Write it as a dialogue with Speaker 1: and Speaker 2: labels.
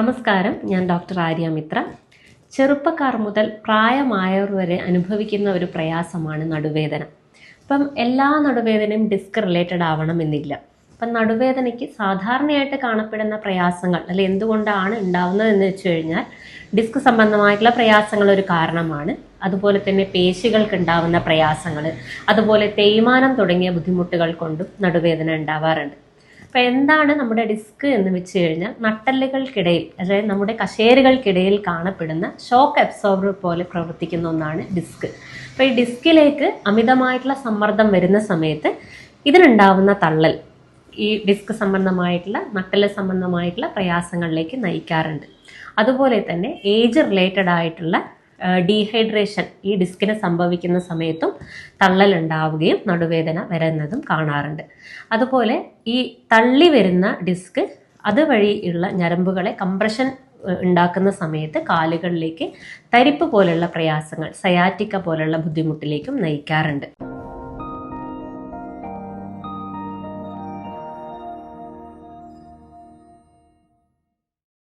Speaker 1: നമസ്കാരം. ഞാൻ ഡോക്ടർ ആര്യ മിത്ര. ചെറുപ്പക്കാർ മുതൽ പ്രായമായവർ വരെ അനുഭവിക്കുന്ന ഒരു പ്രയാസമാണ് നടുവേദന. അപ്പം എല്ലാ നടുവേദനയും ഡിസ്ക് റിലേറ്റഡ് ആവണമെന്നില്ല. അപ്പം നടുവേദനയ്ക്ക് സാധാരണയായിട്ട് കാണപ്പെടുന്ന പ്രയാസങ്ങൾ അല്ലെ എന്തുകൊണ്ടാണ് ഉണ്ടാവുന്നത് എന്ന് വെച്ച് കഴിഞ്ഞാൽ ഡിസ്ക് സംബന്ധമായിട്ടുള്ള പ്രയാസങ്ങൾ ഒരു കാരണമാണ്. അതുപോലെ തന്നെ പേശികൾക്ക് ഉണ്ടാവുന്ന പ്രയാസങ്ങൾ അതുപോലെ തേയ്മാനം തുടങ്ങിയ ബുദ്ധിമുട്ടുകൾ കൊണ്ടും നടുവേദന ഉണ്ടാവാറുണ്ട്. അപ്പൊ എന്താണ് നമ്മുടെ ഡിസ്ക് എന്ന് വെച്ച് കഴിഞ്ഞാൽ നട്ടല്ലുകൾക്കിടയിൽ അതായത് നമ്മുടെ കശേരുകൾക്കിടയിൽ കാണപ്പെടുന്ന ഷോക്ക് അബ്സോർബർ പോലെ പ്രവർത്തിക്കുന്ന ഒന്നാണ് ഡിസ്ക്. അപ്പൊ ഈ ഡിസ്കിലേക്ക് അമിതമായിട്ടുള്ള സമ്മർദ്ദം വരുന്ന സമയത്ത് ഇതിനുണ്ടാവുന്ന തള്ളൽ ഈ ഡിസ്ക് സംബന്ധമായിട്ടുള്ള നട്ടൽ സംബന്ധമായിട്ടുള്ള പ്രയാസങ്ങളിലേക്ക് നയിക്കാറുണ്ട്. അതുപോലെ തന്നെ ഏജ് റിലേറ്റഡ് ആയിട്ടുള്ള ഡീഹൈഡ്രേഷൻ ഈ ഡിസ്കിന് സംഭവിക്കുന്ന സമയത്തും തള്ളൽ ഉണ്ടാവുകയും നടുവേദന വരുന്നതും കാണാറുണ്ട്. അതുപോലെ ഈ തള്ളി വരുന്ന ഡിസ്ക് അതുവഴിയുള്ള ഞരമ്പുകളെ കംപ്രഷൻ ഉണ്ടാക്കുന്ന സമയത്ത് കാലുകളിലേക്ക് തരിപ്പ് പോലുള്ള പ്രയാസങ്ങൾ സയാറ്റിക്ക പോലുള്ള ബുദ്ധിമുട്ടിലേക്കും നയിക്കാറുണ്ട്.